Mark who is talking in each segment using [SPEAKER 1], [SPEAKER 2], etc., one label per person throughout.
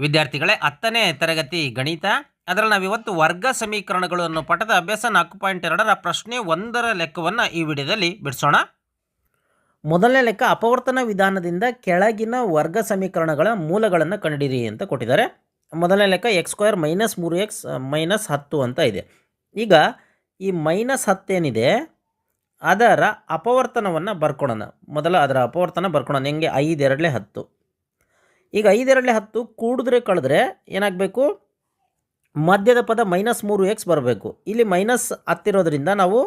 [SPEAKER 1] ವಿದ್ಯಾರ್ಥಿಗಳೇ ಹತ್ತನೇ ತರಗತಿ ಗಣಿತ. ಅದರಲ್ಲಿ ನಾವಿವತ್ತು ವರ್ಗ ಸಮೀಕರಣಗಳನ್ನು ಪಠದ ಅಭ್ಯಾಸ ನಾಲ್ಕು ಪಾಯಿಂಟ್ ಎರಡರ ಪ್ರಶ್ನೆ ಒಂದರ ಲೆಕ್ಕವನ್ನು ಈ ವಿಡಿಯೋದಲ್ಲಿ ಬಿಡಿಸೋಣ. ಮೊದಲನೇ ಲೆಕ್ಕ ಅಪವರ್ತನ ವಿಧಾನದಿಂದ ಕೆಳಗಿನ ವರ್ಗ ಸಮೀಕರಣಗಳ ಮೂಲಗಳನ್ನು ಕಂಡುಹಿಡಿಯಿರಿ ಅಂತ ಕೊಟ್ಟಿದ್ದಾರೆ. ಮೊದಲನೇ ಲೆಕ್ಕ ಎಕ್ಸ್ ಸ್ಕ್ವೇರ್ ಮೈನಸ್ ಮೂರು ಎಕ್ಸ್ ಮೈನಸ್ ಹತ್ತು ಅಂತ ಇದೆ. ಈಗ ಈ ಮೈನಸ್ ಹತ್ತೇನಿದೆ ಅದರ ಅಪವರ್ತನವನ್ನು ಬರ್ಕೊಳೋಣ. ಮೊದಲ ಅದರ ಅಪವರ್ತನ ಬರ್ಕೊಳೋಣ. ಹೆಂಗೆ? ಐದು, ಎರಡಲೇ ಹತ್ತು. ಈಗ ಐದೆರಡಲೆ ಹತ್ತು ಕೂಡಿದ್ರೆ ಕಳೆದ್ರೆ ಏನಾಗಬೇಕು? ಮಧ್ಯದ ಪದ ಮೈನಸ್ ಮೂರು ಎಕ್ಸ್ ಬರಬೇಕು. ಇಲ್ಲಿ ಮೈನಸ್ ಹತ್ತಿರೋದ್ರಿಂದ ನಾವು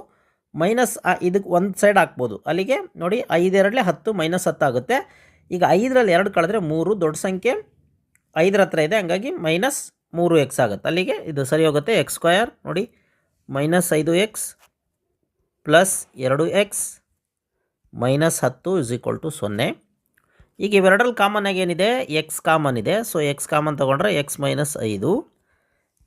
[SPEAKER 1] ಮೈನಸ್ ಇದಕ್ಕೆ ಒಂದು ಸೈಡ್ ಹಾಕ್ಬೋದು. ಅಲ್ಲಿಗೆ ನೋಡಿ ಐದೆರಡಲೆ ಹತ್ತು ಮೈನಸ್ ಹತ್ತಾಗುತ್ತೆ ಈಗ ಐದರಲ್ಲಿ ಎರಡು ಕಳೆದ್ರೆ ಮೂರು, ದೊಡ್ಡ ಸಂಖ್ಯೆ ಐದರ ಹತ್ರ ಇದೆ. ಹಂಗಾಗಿ ಮೈನಸ್ ಮೂರು ಎಕ್ಸ್ ಆಗುತ್ತೆ. ಅಲ್ಲಿಗೆ ಇದು ಸರಿ ಹೋಗುತ್ತೆ. ಎಕ್ಸ್ ಸ್ಕ್ವಯರ್ ನೋಡಿ, ಮೈನಸ್ ಐದು ಎಕ್ಸ್ ಪ್ಲಸ್ ಎರಡು ಎಕ್ಸ್ ಮೈನಸ್ ಹತ್ತು ಇಸ್ ಈಕ್ವಲ್ ಟು ಸೊನ್ನೆ. ಈಗ ಇವೆರಡರಲ್ಲಿ ಕಾಮನ್ ಆಗಿ ಏನಿದೆ? ಎಕ್ಸ್ ಕಾಮನ್ ಇದೆ. ಸೊ ಎಕ್ಸ್ ಕಾಮನ್ ತೊಗೊಂಡ್ರೆ ಎಕ್ಸ್ ಮೈನಸ್ ಐದು.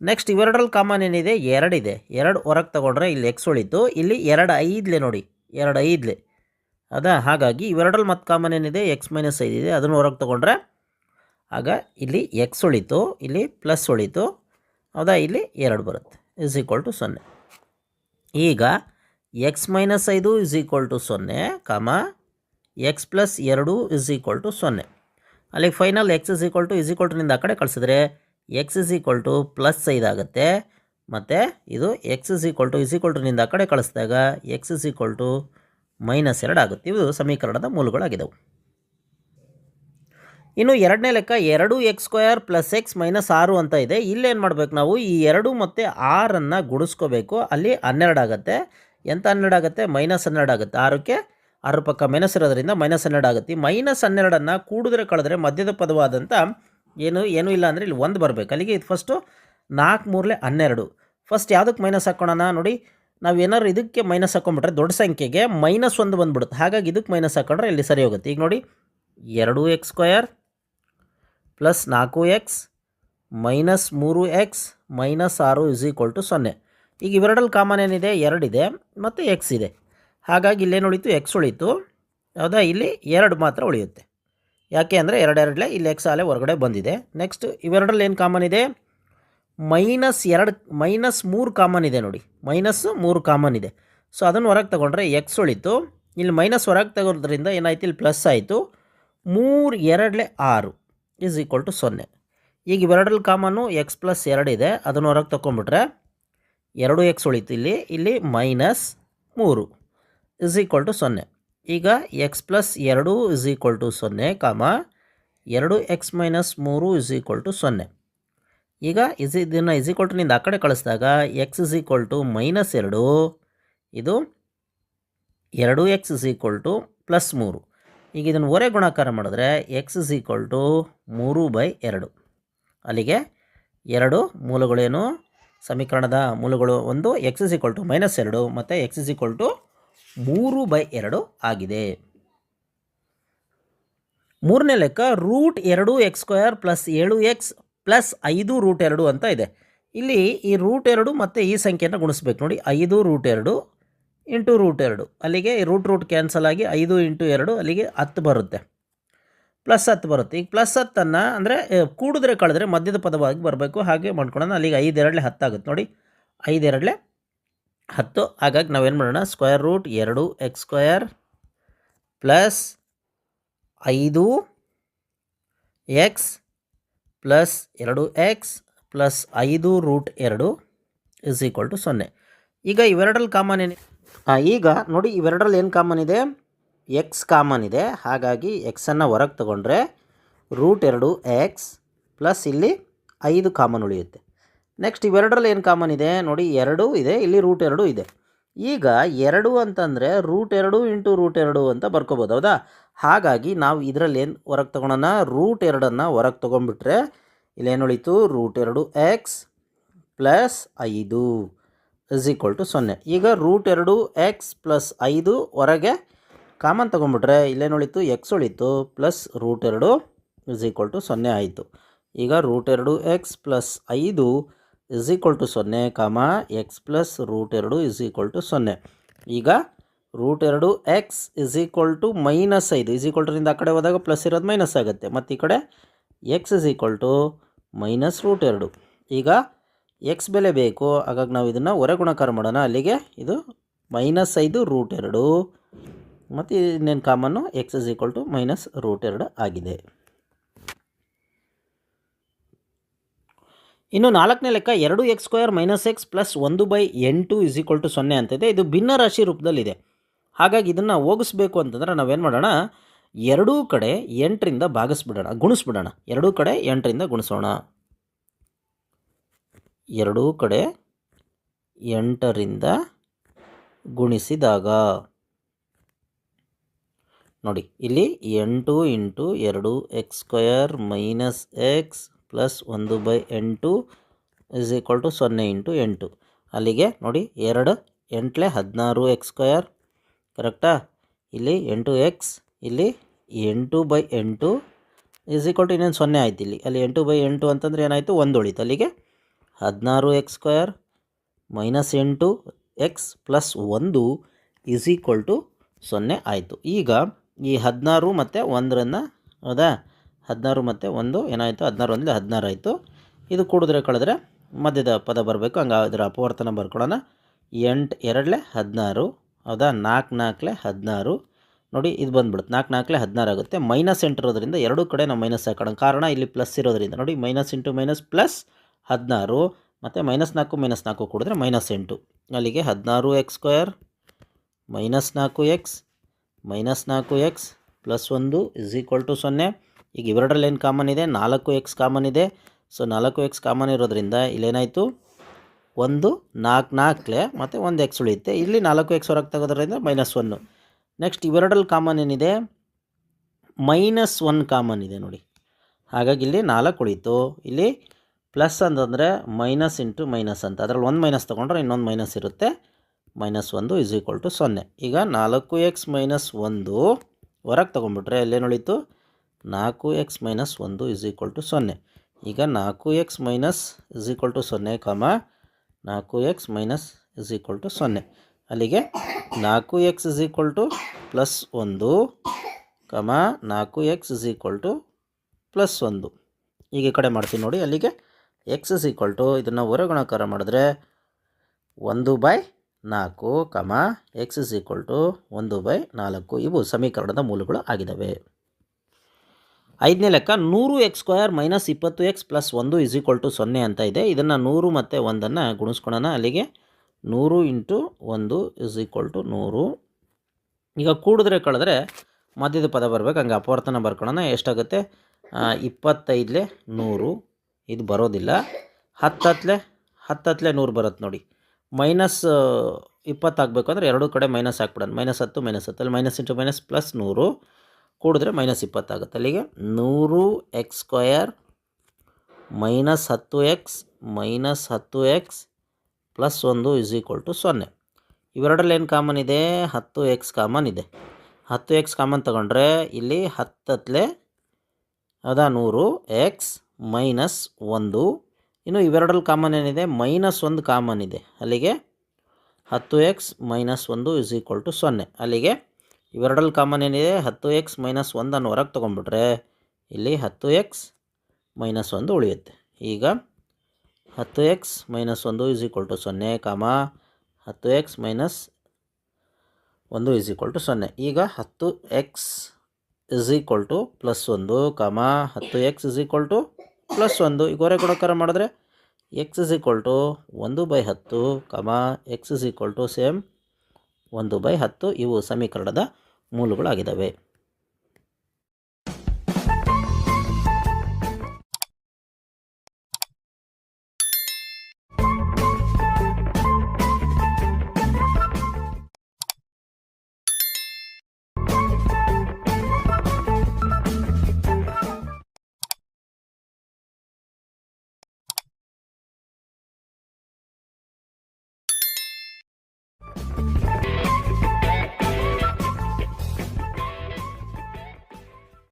[SPEAKER 1] ನೆಕ್ಸ್ಟ್ ಇವೆರಡರಲ್ಲಿ ಕಾಮನ್ ಏನಿದೆ? ಎರಡಿದೆ ಎರಡು ಹೊರಗೆ ತೊಗೊಂಡ್ರೆ ಇಲ್ಲಿ ಎಕ್ಸ್ ಉಳಿತು. ಇಲ್ಲಿ ಎರಡು ಐದ್ಲೆ ನೋಡಿ. ಎರಡು ಐದ್ಲೆ. ಅದಾ? ಹಾಗಾಗಿ ಇವೆರಡರಲ್ಲಿ ಮತ್ತು ಕಾಮನ್ ಏನಿದೆ? ಎಕ್ಸ್ ಮೈನಸ್ ಐದಿದೆ ಅದನ್ನು ಹೊರಗೆ ತೊಗೊಂಡ್ರೆ ಆಗ ಇಲ್ಲಿ ಎಕ್ಸ್ ಉಳಿತು. ಇಲ್ಲಿ ಪ್ಲಸ್ ಉಳಿತು. ಹೌದಾ ಇಲ್ಲಿ ಎರಡು ಬರುತ್ತೆ. ಇಸ್ ಈಕ್ವಲ್ ಟು ಸೊನ್ನೆ. ಈಗ ಎಕ್ಸ್ ಮೈನಸ್ ಐದು ಇಸ್ ಈಕ್ವಲ್ ಟು ಸೊನ್ನೆ ಕಾಮ ಎಕ್ಸ್ ಪ್ಲಸ್ ಎರಡು ಇಸ್ ಈಕ್ವಲ್ ಟು ಸೊನ್ನೆ. ಅಲ್ಲಿಗೆ final X is equal to is equal to ನಿಂದ ಆ ಕಡೆ ಕಳಿಸಿದ್ರೆ X is equal to plus ಐದಾಗುತ್ತೆ. ಮತ್ತು ಇದು X is equal to is equal to ನಿಂದ ಆ ಕಡೆ ಕಳಿಸಿದಾಗ X is equal to minus ಎರಡು ಆಗುತ್ತೆ. ಇವು ಸಮೀಕರಣದ ಮೂಲಗಳಾಗಿದ್ದವು ಇನ್ನು ಎರಡನೇ ಲೆಕ್ಕ ಎರಡು X square plus X minus ಆರು ಅಂತ ಇದೆ. ಇಲ್ಲೇನು ಮಾಡಬೇಕು ನಾವು? ಈ ಎರಡು ಮತ್ತು ಆರನ್ನು ಗುಡಿಸ್ಕೋಬೇಕು ಅಲ್ಲಿ ಹನ್ನೆರಡು ಆಗುತ್ತೆ. ಎಂತ ಹನ್ನೆರಡು ಆಗುತ್ತೆ? ಮೈನಸ್ ಹನ್ನೆರಡು ಆಗುತ್ತೆ. ಆರಕ್ಕೆ ಆರು ಪಕ್ಕ ಮೈನಸ್ ಇರೋದ್ರಿಂದ ಮೈನಸ್ ಹನ್ನೆರಡು ಆಗುತ್ತೆ. ಮೈನಸ್ ಹನ್ನೆರಡನ್ನು ಕೂಡಿದ್ರೆ ಕಳೆದ್ರೆ ಮಧ್ಯದ ಪದವಾದಂಥ ಏನು, ಏನೂ ಇಲ್ಲ ಅಂದರೆ ಇಲ್ಲಿ ಒಂದು ಬರಬೇಕು. ಅಲ್ಲಿಗೆ ಇದು ಫಸ್ಟು ನಾಲ್ಕು ಮೂರಲೆ ಹನ್ನೆರಡು. ಫಸ್ಟ್ ಯಾವುದಕ್ಕೆ ಮೈನಸ್ ಹಾಕ್ಕೊಳ್ಳೋಣ ನೋಡಿ, ನಾವು ಏನಾದ್ರು ಇದಕ್ಕೆ ಮೈನಸ್ ಹಾಕೊಂಡ್ಬಿಟ್ರೆ ದೊಡ್ಡ ಸಂಖ್ಯೆಗೆ ಮೈನಸ್ ಒಂದು ಬಂದ್ಬಿಡುತ್ತೆ. ಹಾಗಾಗಿ ಇದಕ್ಕೆ ಮೈನಸ್ ಹಾಕೊಂಡ್ರೆ ಇಲ್ಲಿ ಸರಿ ಹೋಗುತ್ತೆ. ಈಗ ನೋಡಿ, ಎರಡು ಎಕ್ಸ್ ಸ್ಕ್ವಯರ್ ಪ್ಲಸ್ ನಾಲ್ಕು ಎಕ್ಸ್ ಮೈನಸ್ ಮೂರು ಎಕ್ಸ್ ಮೈನಸ್ ಆರು ಇಸ್ ಈಕ್ವಲ್ ಟು ಸೊನ್ನೆ. ಈಗ ಇವೆರಡಲ್ಲಿ ಕಾಮನ್ ಏನಿದೆ? ಎರಡಿದೆ, ಮತ್ತು ಎಕ್ಸ್ ಇದೆ. ಹಾಗಾಗಿ ಇಲ್ಲೇನು ಉಳಿತು ಎಕ್ಸ್ ಉಳಿತು ಹೌದಾ? ಇಲ್ಲಿ ಎರಡು ಮಾತ್ರ ಉಳಿಯುತ್ತೆ. ಯಾಕೆ ಅಂದರೆ ಎರಡೆರಡಲೇ ಇಲ್ಲಿ ಎಕ್ಸ್ ಆಲೆ ಹೊರಗಡೆ ಬಂದಿದೆ. ನೆಕ್ಸ್ಟ್ ಇವೆರಡರಲ್ಲಿ ಏನು ಕಾಮನ್ ಇದೆ? ಮೈನಸ್ ಎರಡು, ಮೈನಸ್ ಮೂರು ಕಾಮನ್ ಇದೆ ನೋಡಿ. ಮೈನಸ್ ಮೂರು ಕಾಮನ್ ಇದೆ. ಸೊ ಅದನ್ನು ಹೊರಗೆ ತೊಗೊಂಡ್ರೆ ಎಕ್ಸ್ ಉಳಿತು. ಇಲ್ಲಿ ಮೈನಸ್ ಹೊರಗೆ ತಗೋದ್ರಿಂದ ಏನಾಯ್ತು? ಇಲ್ಲಿ ಪ್ಲಸ್ ಆಯಿತು. ಮೂರು, ಎರಡಲೆ ಆರು ಈಸ್ ಈಕ್ವಲ್ ಟು ಸೊನ್ನೆ. ಈಗ ಇವೆರಡರಲ್ಲಿ ಕಾಮನ್ನು ಎಕ್ಸ್ ಪ್ಲಸ್ ಎರಡಿದೆ ಅದನ್ನು ಹೊರಗೆ ತೊಗೊಂಡ್ಬಿಟ್ರೆ ಎರಡು ಎಕ್ಸ್ ಉಳಿತು ಇಲ್ಲಿ. ಇಲ್ಲಿ ಮೈನಸ್ ಮೂರು. ಇಸ್ ಈಕ್ವಲ್ ಟು ಸೊನ್ನೆ. ಈಗ ಎಕ್ಸ್ ಪ್ಲಸ್ ಎರಡು ಇಸ್ ಈಕ್ವಲ್ ಟು ಸೊನ್ನೆ ಕಾಮ ಎರಡು ಎಕ್ಸ್ ಮೈನಸ್ ಮೂರು ಇಸ್ ಈಕ್ವಲ್ ಟು ಸೊನ್ನೆ. ಈಗ ಇಸ್ ಇದನ್ನು ಇಸ್ ಈಕ್ವಲ್ ಟು ನಿಂದ ಆ ಕಡೆ ಕಳಿಸಿದಾಗ X is equal to minus ಎರಡು, ಇದು ಎರಡು X is equal to plus ಮೂರು. ಈಗ ಇದನ್ನು ಒರೆ ಗುಣಾಕಾರ ಮಾಡಿದ್ರೆ ಎಕ್ಸ್ ಇಸ್ ಈಕ್ವಲ್ ಟು ಮೂರು ಬೈ ಎರಡು. ಅಲ್ಲಿಗೆ ಎರಡು ಮೂಲಗಳೇನು? ಸಮೀಕರಣದ ಮೂಲಗಳು ಒಂದು X is equal to minus ಎರಡು, ಮತ್ತು ಎಕ್ಸ್ ಇಸ್ ಈಕ್ವಲ್ ಟು ಮೂರು ಬೈ ಎರಡು ಆಗಿದೆ. ಮೂರನೇ ಲೆಕ್ಕ ರೂಟ್ ಎರಡು ಎಕ್ಸ್ ಸ್ಕ್ವಯರ್ ಪ್ಲಸ್ ಏಳು ಎಕ್ಸ್ ಪ್ಲಸ್ ಐದು ರೂಟ್ ಎರಡು ಅಂತ ಇದೆ. ಇಲ್ಲಿ ಈ ರೂಟ್ ಎರಡು ಮತ್ತು ಈ ಸಂಖ್ಯೆಯನ್ನು ಗುಣಿಸ್ಬೇಕು. ನೋಡಿ, ಐದು ರೂಟ್ ಎರಡು ಇಂಟು ರೂಟ್ ಎರಡು. ಅಲ್ಲಿಗೆ ರೂಟ್ ರೂಟ್ ಕ್ಯಾನ್ಸಲ್ ಆಗಿ ಐದು ಇಂಟು ಎರಡು, ಅಲ್ಲಿಗೆ ಹತ್ತು ಬರುತ್ತೆ. ಪ್ಲಸ್ ಹತ್ತು ಬರುತ್ತೆ. ಈಗ ಪ್ಲಸ್ ಹತ್ತನ್ನು ಅಂದರೆ ಕೂಡಿದ್ರೆ ಕಳೆದ್ರೆ ಮಧ್ಯದ ಪದವಾಗಿ ಬರಬೇಕು. ಹಾಗೆ ಮಾಡ್ಕೊಳ್ಳೋಣ ಅಲ್ಲಿಗೆ ಐದು ಎರಡಲೆ ಹತ್ತಾಗುತ್ತೆ ನೋಡಿ ಐದು ಎರಡಲೆ ಹತ್ತು. ಹಾಗಾಗಿ ನಾವೇನು ಮಾಡೋಣ? ಸ್ಕ್ವೇರ್ ರೂಟ್ ಎರಡು ಎಕ್ಸ್ ಸ್ಕ್ವಯರ್ ಪ್ಲಸ್ ಐದು ಎಕ್ಸ್ ಪ್ಲಸ್ ಎರಡು ಎಕ್ಸ್ ಪ್ಲಸ್ ಐದು ರೂಟ್ ಎರಡು ಇಸ್ ಈಕ್ವಲ್ ಟು ಸೊನ್ನೆ. ಈಗ ಇವೆರಡರಲ್ಲಿ ಕಾಮನ್ ಏನಿದೆ ಈಗ ನೋಡಿ ಇವೆರಡರಲ್ಲಿ ಏನು ಕಾಮನ್ ಇದೆ? ಎಕ್ಸ್ ಕಾಮನ್ ಇದೆ. ಹಾಗಾಗಿ ಎಕ್ಸನ್ನು ಹೊರಗೆ ತಗೊಂಡ್ರೆ ರೂಟ್ ಎರಡು ಎಕ್ಸ್ ಪ್ಲಸ್ ಇಲ್ಲಿ ಐದು ಕಾಮನ್ ಉಳಿಯುತ್ತೆ. ನೆಕ್ಸ್ಟ್ ಇವೆರಡರಲ್ಲಿ ಏನು ಕಾಮನ್ ಇದೆ? ನೋಡಿ, ಎರಡೂ ಇದೆ, ಇಲ್ಲಿ ರೂಟ್ ಎರಡೂ ಇದೆ. ಈಗ ಎರಡು ಅಂತಂದರೆ ರೂಟ್ ಎರಡು ಇಂಟು ರೂಟ್ ಎರಡು ಅಂತ ಬರ್ಕೋಬೋದು, ಹೌದಾ? ಹಾಗಾಗಿ ನಾವು ಇದರಲ್ಲಿ ಏನು ಹೊರಗೆ ತೊಗೊಳೋಣ? ರೂಟ್ ಎರಡನ್ನು ಹೊರಗೆ ತೊಗೊಂಡ್ಬಿಟ್ರೆ ಇಲ್ಲೇನು ಉಳಿತು? ರೂಟ್ ಎರಡು ಎಕ್ಸ್ ಪ್ಲಸ್ ಐದು ಇಸ್ ಈಕ್ವಲ್ ಟು ಸೊನ್ನೆ. ಈಗ ರೂಟ್ ಎರಡು ಎಕ್ಸ್ ಪ್ಲಸ್ ಐದು ಹೊರಗೆ ಕಾಮನ್ ತೊಗೊಂಬಿಟ್ರೆ ಇಲ್ಲೇನು ಉಳಿತು? ಎಕ್ಸ್ ಉಳಿತು. ಪ್ಲಸ್ ರೂಟ್ ಎರಡು ಇಸ್ ಈಕ್ವಲ್ ಟು ಸೊನ್ನೆ ಆಯಿತು. ಈಗ ರೂಟ್ ಎರಡು ಎಕ್ಸ್ ಪ್ಲಸ್ ಐದು ಇಸ್ ಈಕ್ವಲ್ ಟು ಸೊನ್ನೆ ಕಾಮ ಎಕ್ಸ್ ಪ್ಲಸ್ ರೂಟ್ ಎರಡು ಇಸ್ ಈಕ್ವಲ್ ಟು ಸೊನ್ನೆ. ಈಗ ರೂಟ್ ಎರಡು X is equal to minus ಐದು. ಇಸ್ ಈಕ್ವಲ್ ಟುನಿಂದ ಆ ಕಡೆ ಹೋದಾಗ ಪ್ಲಸ್ ಇರೋದು ಮೈನಸ್ ಆಗುತ್ತೆ. ಮತ್ತು ಈ ಕಡೆ X is equal to minus root ಎರಡು. ಈಗ ಎಕ್ಸ್ ಬೆಲೆ ಬೇಕು. ಹಾಗಾಗಿ ನಾವು ಇದನ್ನು ಹೊರೆ ಗುಣಕಾರ ಮಾಡೋಣ. ಅಲ್ಲಿಗೆ ಇದು ಮೈನಸ್ ಐದು ರೂಟ್ ಎರಡು. ಮತ್ತು ಇನ್ನೇನು ಕಾಮನ್ನು X is equal to minus root ಎರಡು ಆಗಿದೆ. ಇನ್ನು ನಾಲ್ಕನೇ ಲೆಕ್ಕ ಎರಡು X square minus X plus ಒಂದು ಬೈ ಎಂಟು ಇಸ್ ಈಕ್ವಲ್ ಟು ಸೊನ್ನೆ ಅಂತಿದೆ ಇದು. ಭಿನ್ನ ರಾಶಿ ರೂಪದಲ್ಲಿದೆ. ಹಾಗಾಗಿ ಇದನ್ನು ಹೋಗಿಸ್ಬೇಕು ಅಂತಂದರೆ ನಾವೇನು ಮಾಡೋಣ? ಎರಡೂ ಕಡೆ ಎಂಟರಿಂದ ಭಾಗಿಸ್ಬಿಡೋಣ, ಗುಣಿಸ್ಬಿಡೋಣ. ಎರಡೂ ಕಡೆ ಎಂಟರಿಂದ ಗುಣಿಸೋಣ. ಎರಡೂ ಕಡೆ ಎಂಟರಿಂದ ಗುಣಿಸಿದಾಗ ನೋಡಿ, ಇಲ್ಲಿ ಎಂಟು ಇಂಟು ಎರಡು X square minus X plus ಒಂದು ಬೈ ಎಂಟು ಇಸ್ ಈಕ್ವಲ್ ಟು ಸೊನ್ನೆ ಇಂಟು ಎಂಟು ಅಲ್ಲಿಗೆ ನೋಡಿ ಎರಡು ಎಂಟ್ಲೆ ಹದಿನಾರು ಎಕ್ಸ್ ಸ್ಕ್ವಯರ್ ಕರೆಕ್ಟಾ ಇಲ್ಲಿ ಎಂಟು ಎಕ್ಸ್ ಇಲ್ಲಿ ಎಂಟು ಬೈ ಎಂಟು ಇಸ್ ಈಕ್ವಲ್ ಟು ಇನ್ನೇನು ಸೊನ್ನೆ ಆಯ್ತು ಇಲ್ಲಿ. ಅಲ್ಲಿ ಎಂಟು ಬೈ ಎಂಟು ಅಂತಂದರೆ ಏನಾಯಿತು? ಒಂದು ಉಳಿತು. ಅಲ್ಲಿಗೆ ಹದಿನಾರು ಎಕ್ಸ್ ಸ್ಕ್ವಯರ್ ಮೈನಸ್ ಎಂಟು ಎಕ್ಸ್ ಪ್ಲಸ್ ಒಂದು ಇಸ್ ಈಕ್ವಲ್ ಟು ಸೊನ್ನೆ ಆಯಿತು. ಈಗ ಈ ಹದಿನಾರು ಮತ್ತು ಒಂದರನ್ನು, ಹೌದಾ? ಹದಿನಾರು ಮತ್ತು ಒಂದು, ಏನಾಯಿತು? ಹದಿನಾರು ಒಂದಲೇ ಹದಿನಾರು ಆಯಿತು. ಇದು ಕೂಡಿದ್ರೆ ಕಳೆದ್ರೆ ಮಧ್ಯದ ಪದ ಬರಬೇಕು, ಹಂಗೆ ಅದರ ಅಪವರ್ತನ ಬರ್ಕೊಳ್ಳೋಣ. ಎಂಟು, ಎರಡಲೇ ಹದಿನಾರು, ಹೌದಾ? ನಾಲ್ಕು, ನಾಲ್ಕಲೆ ಹದಿನಾರು. ನೋಡಿ, ಇದು ಬಂದ್ಬಿಡುತ್ತೆ. ನಾಲ್ಕು, ನಾಲ್ಕಲೆ ಹದಿನಾರು ಆಗುತ್ತೆ. ಮೈನಸ್ ಎಂಟು ಇರೋದ್ರಿಂದ ಎರಡೂ ಕಡೆ ನಾವು ಮೈನಸ್ ಹಾಕೋಣ. ಕಾರಣ ಇಲ್ಲಿ ಪ್ಲಸ್ ಇರೋದ್ರಿಂದ. ನೋಡಿ, ಮೈನಸ್ ಇಂಟು ಮೈನಸ್ ಪ್ಲಸ್ ಹದಿನಾರು. ಮತ್ತು ಮೈನಸ್ ನಾಲ್ಕು ಮೈನಸ್ ನಾಲ್ಕು ಕೂಡಿದ್ರೆ ಮೈನಸ್ ಎಂಟು. ಅಲ್ಲಿಗೆ ಹದಿನಾರು ಎಕ್ಸ್ ಸ್ಕ್ವೇರ್ ಮೈನಸ್ ನಾಲ್ಕು ಎಕ್ಸ್ ಮೈನಸ್ ನಾಲ್ಕು ಎಕ್ಸ್ ಪ್ಲಸ್ ಒಂದು ಇಸ್ ಈಕ್ವಲ್ ಟು ಸೊನ್ನೆ. ಈಗ ಇವೆರಡರಲ್ಲಿ ಏನು ಕಾಮನ್ ಇದೆ? ನಾಲ್ಕು ಎಕ್ಸ್ ಕಾಮನ್ ಇದೆ. ಸೊ ನಾಲ್ಕು ಎಕ್ಸ್ ಕಾಮನ್ ಇರೋದ್ರಿಂದ ಇಲ್ಲೇನಾಯಿತು? ಒಂದು, ನಾಲ್ಕು, ನಾಲ್ಕಲೆ ಮತ್ತು ಒಂದು ಎಕ್ಸ್ ಉಳಿಯುತ್ತೆ. ಇಲ್ಲಿ ನಾಲ್ಕು ಎಕ್ಸ್ ಹೊರಗೆ ತೆಗೋದ್ರಿಂದ ಮೈನಸ್ ಒನ್ನು ನೆಕ್ಸ್ಟ್ ಇವೆರಡರಲ್ಲಿ ಕಾಮನ್ ಏನಿದೆ? ಮೈನಸ್ ಒನ್ ಕಾಮನ್ ಇದೆ ನೋಡಿ. ಹಾಗಾಗಿ ಇಲ್ಲಿ ನಾಲ್ಕು ಉಳಿತು. ಇಲ್ಲಿ ಪ್ಲಸ್ ಅಂತಂದರೆ ಮೈನಸ್ ಇಂಟು ಮೈನಸ್ ಅಂತ. ಅದರಲ್ಲಿ ಒಂದು ಮೈನಸ್ ತೊಗೊಂಡ್ರೆ ಇನ್ನೊಂದು ಮೈನಸ್ ಇರುತ್ತೆ. ಮೈನಸ್ ಒಂದು ಇಸ್ ಈಕ್ವಲ್ ಟು ಸೊನ್ನೆ. ಈಗ ನಾಲ್ಕು ಎಕ್ಸ್ ಮೈನಸ್ ಒಂದು ಹೊರಗೆ ತೊಗೊಂಡ್ಬಿಟ್ರೆ ಅಲ್ಲೇನು ಉಳೀತು? ನಾಲ್ಕು ಎಕ್ಸ್ ಮೈನಸ್ ಒಂದು ಇಸ್ ಈಕ್ವಲ್ ಟು ಸೊನ್ನೆ. ಈಗ ನಾಲ್ಕು X minus is equal to ಸೊನ್ನೆ ಕಮ ನಾಲ್ಕು X minus is equal to ಸೊನ್ನೆ. ಅಲ್ಲಿಗೆ ನಾಲ್ಕು X is equal to plus ಒಂದು ಕಮ ನಾಲ್ಕು X is equal to plus ಒಂದು. ಈಗ ಈ ಕಡೆ ಮಾಡ್ತೀನಿ ನೋಡಿ, ಅಲ್ಲಿಗೆ ಎಕ್ಸ್ ಇಸ್ ಈಕ್ವಲ್ ಟು ಇದನ್ನು ಹೊರಗುಣಕಾರ ಮಾಡಿದ್ರೆ ಒಂದು ಬೈ ನಾಲ್ಕು comma X is equal to ಒಂದು ಬೈ ನಾಲ್ಕು. ಇವು ಸಮೀಕರಣದ ಮೂಲಗಳು ಆಗಿದ್ದಾವೆ. ಐದನೇ ಲೆಕ್ಕ ನೂರು ಎಕ್ಸ್ ಸ್ಕ್ವಯರ್ ಮೈನಸ್ ಇಪ್ಪತ್ತು ಎಕ್ಸ್ ಪ್ಲಸ್ ಒಂದು ಇಸ್ ಈಕ್ವಲ್ ಟು ಸೊನ್ನೆ ಅಂತ ಇದೆ. ಇದನ್ನು ನೂರು ಮತ್ತು ಒಂದನ್ನು ಗುಣಿಸ್ಕೊಳ್ಳೋಣ ಅಲ್ಲಿಗೆ. ನೂರು ಇಂಟು ಒಂದು ಇಸ್ ಈಕ್ವಲ್ ಟು ನೂರು. ಈಗ ಕೂಡಿದ್ರೆ ಕಳೆದ್ರೆ ಮಧ್ಯದ ಪದ ಬರಬೇಕು. ಹಂಗೆ ಅಪವರ್ತನ ಬರ್ಕೊಳ್ಳೋಣ ಎಷ್ಟಾಗುತ್ತೆ? ಇಪ್ಪತ್ತೈದಲೆ ನೂರು. ಇದು ಬರೋದಿಲ್ಲ. ಹತ್ತತ್ಲೆ ಹತ್ತತ್ಲೆ ನೂರು ಬರುತ್ತೆ ನೋಡಿ. ಮೈನಸ್ ಇಪ್ಪತ್ತಾಗಬೇಕು ಅಂದರೆ ಎರಡೂ ಕಡೆ ಮೈನಸ್ ಹಾಕ್ಬಿಡೋಣ. ಮೈನಸ್ ಹತ್ತು ಮೈನಸ್ ಹತ್ತು ಅಲ್ಲಿ ಮೈನಸ್ ಇಂಟು ಮೈನಸ್ ಪ್ಲಸ್ ನೂರು. ಕೂಡಿದ್ರೆ ಮೈನಸ್ ಇಪ್ಪತ್ತಾಗುತ್ತೆ ಅಲ್ಲಿಗೆ ನೂರು ಎಕ್ಸ್ ಸ್ಕ್ವಯರ್ ಮೈನಸ್ ಹತ್ತು ಎಕ್ಸ್ ಮೈನಸ್ ಹತ್ತು ಎಕ್ಸ್ ಪ್ಲಸ್ ಒಂದು ಇಸ್ ಈಕ್ವಲ್ ಟು ಸೊನ್ನೆ. ಇವೆರಡರಲ್ಲಿ ಏನು ಕಾಮನ್ ಇದೆ? ಹತ್ತು ಎಕ್ಸ್ ಕಾಮನ್ ಇದೆ. ಹತ್ತು ಎಕ್ಸ್ ಕಾಮನ್ ತಗೊಂಡ್ರೆ ಇಲ್ಲಿ ಹತ್ತತ್ಲೆ ಹೌದಾ ನೂರು ಎಕ್ಸ್ ಮೈನಸ್ ಒಂದು. ಇನ್ನು ಇವೆರಡರಲ್ಲಿ ಕಾಮನ್ ಏನಿದೆ? ಮೈನಸ್ ಒಂದು ಕಾಮನ್ ಇದೆ. ಅಲ್ಲಿಗೆ ಹತ್ತು ಎಕ್ಸ್ ಮೈನಸ್ ಒಂದು ಇಸ್ ಈಕ್ವಲ್ ಟು ಸೊನ್ನೆ. ಅಲ್ಲಿಗೆ ಇವೆರಡರಲ್ಲಿ ಕಾಮನ್ ಏನಿದೆ? ಹತ್ತು ಎಕ್ಸ್ ಮೈನಸ್ ಒಂದನ್ನು ಹೊರಗೆ ತೊಗೊಂಡ್ಬಿಟ್ರೆ ಇಲ್ಲಿ ಹತ್ತು ಎಕ್ಸ್ ಮೈನಸ್ ಒಂದು ಉಳಿಯುತ್ತೆ. ಈಗ ಹತ್ತು ಎಕ್ಸ್ ಮೈನಸ್ ಒಂದು ಇಸ್ ಈಕ್ವಲ್ ಟು ಸೊನ್ನೆ ಕಾಮ ಹತ್ತು ಎಕ್ಸ್ ಮೈನಸ್ ಒಂದು ಇಸ್ ಈಕ್ವಲ್ ಟು ಸೊನ್ನೆ. ಈಗ ಹತ್ತು X is equal to plus ಒಂದು ಕಾಮ ಹತ್ತು X is equal to plus ಒಂದು. ಈಗ ಹೊರೆ ಗುಣಕಾರ ಮಾಡಿದ್ರೆ ಎಕ್ಸ್ ಇಸ್ ಈಕ್ವಲ್ ಟು ಒಂದು ಬೈ ಹತ್ತು comma X is equal to same ಒಂದು ಬೈ ಹತ್ತು. ಇವು ಸಮೀಕರಣದ ಮೂಲಗಳಾಗಿದ್ದಾವೆ.